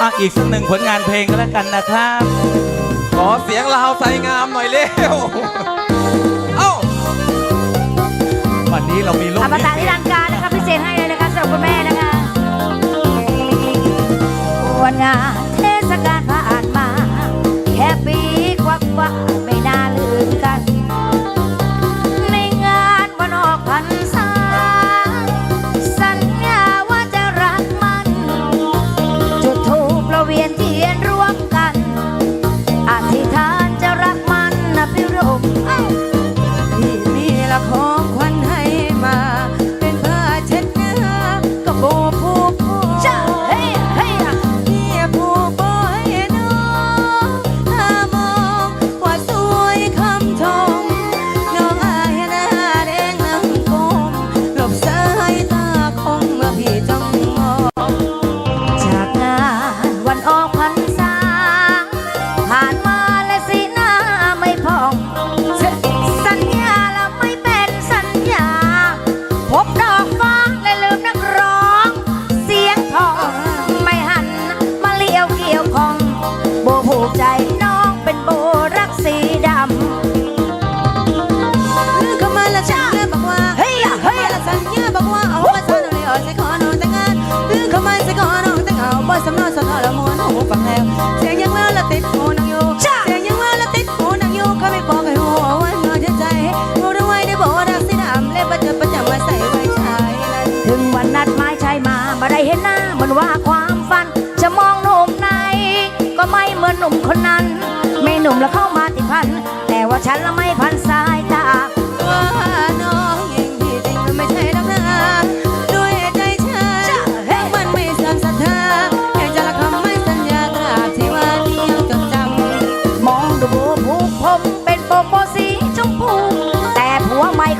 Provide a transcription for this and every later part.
อะอีกสักหนึ่งผลงานเพลงก็แล้วกันนะครับ ขอเสียงลาวใส่งามหน่อยเร็ว เอ้า วันนี้เรามีโลกอมตะนิรันดร์การนะคะพิเศษให้เลยนะคะสำหรับคุณแม่นะคะวันงานเทศกาลผ่านมา แค่ปีกว่าๆไม่น่าลื อะแล้วสัญญาบอกว่าเอามาสอนเลยเอาใส่ขอน้องแต่งงานลือเข้ามาใส่ขอน้องแต่งเอาบ่สำนอนสอนละมวนหูฟังแล้วเสียงยังว่าละติดหูนางอยู่เสียงยังว่าละติดหูนางอยู่เขาไม่บอกให้หัววันเงินใจหูรู้ไว้ได้บอกรักสีดำเล็บประจำประจำมาใส่ไว้ชายนั้นถึงวันนัดหมายชายมาบ่ได้เห็นหน้าเหมือนว่าความฝัน จะมองหนุ่มในก็ไม่เหมือนหนุ่มคนนั้น ไม่หนุ่มแล้วเข้ามาติดพันแต่ว่าฉันละไม่พันสายตา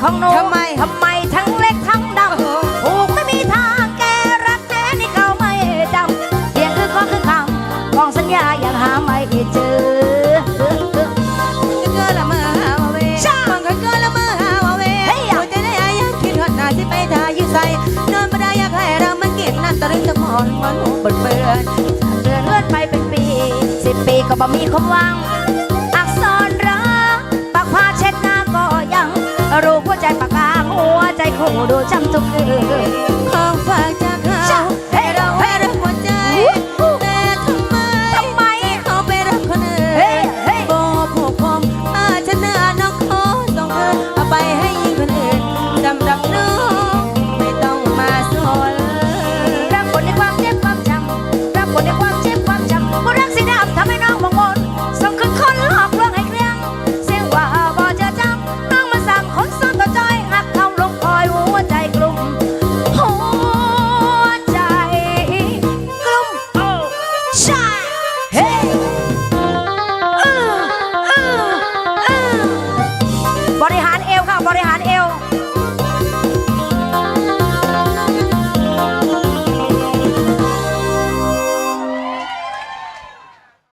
ของหนูทำไมทำไมทั้งเล็กทั้งดำผูกไม่มีทางแกรักแท้นี่เขาไม่จำเพียงคือข้อคือคำของสัญญายังหาไม่เจอก็ละมาหาว่าเวบางคนก็ละมาหาว่าเวหัวใจได้อายังคิดฮอดหน้าที่ไปทาอยู่ใส่นอนไม่ได้อยากให้เรามันกินนั่นตะลึงตะมอนมันหูเปิดเปิดเดือนเลื่อนไปเป็นปีสิบปีก็บ่มีความหวังอักษรรักปากผ้าเช็ดหน้าก็ยังรู้หัว ใจปากกาหัวใจคู่ดูจำทุกคืนของฝากจากเขาใจ